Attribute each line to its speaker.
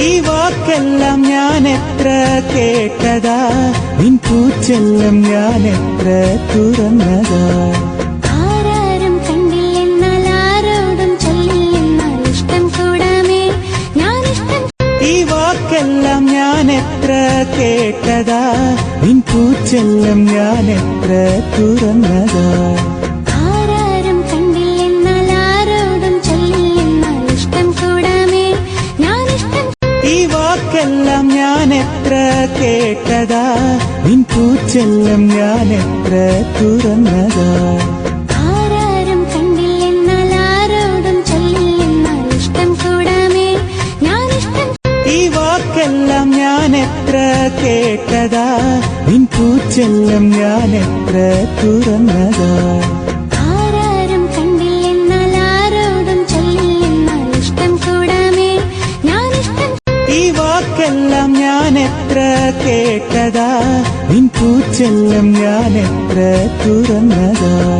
Speaker 1: ഈ വാക്കെല്ലാം ഞാൻ എത്ര കേട്ടതാ? നിൻ പൂച്ചെല്ലാം ഞാൻ എത്ര തുറന്നതാ വാക്കെല്ലാം ഞാൻ എത്ര കേട്ടതാ? നിൻ പൂച്ചെല്ലാം ഞാൻ എത്ര തുറന്നതാ? എത്ര കേട്ടതാ? നിൻ പൂച്ചെല്ലം ഞാൻ എത്ര തുറന്നതാ വാക്കെല്ലാം ഞാൻ എത്ര കേട്ടതാ? നിൻ പൂച്ചെല്ലം ഞാൻ എത്ര തുറന്നതാ? വാക്കെല്ലാം ഞാൻ എത്ര കേട്ടതാ? നിൻ പൂച്ചെല്ലാം ഞാൻ എത്ര തുറന്നതാ?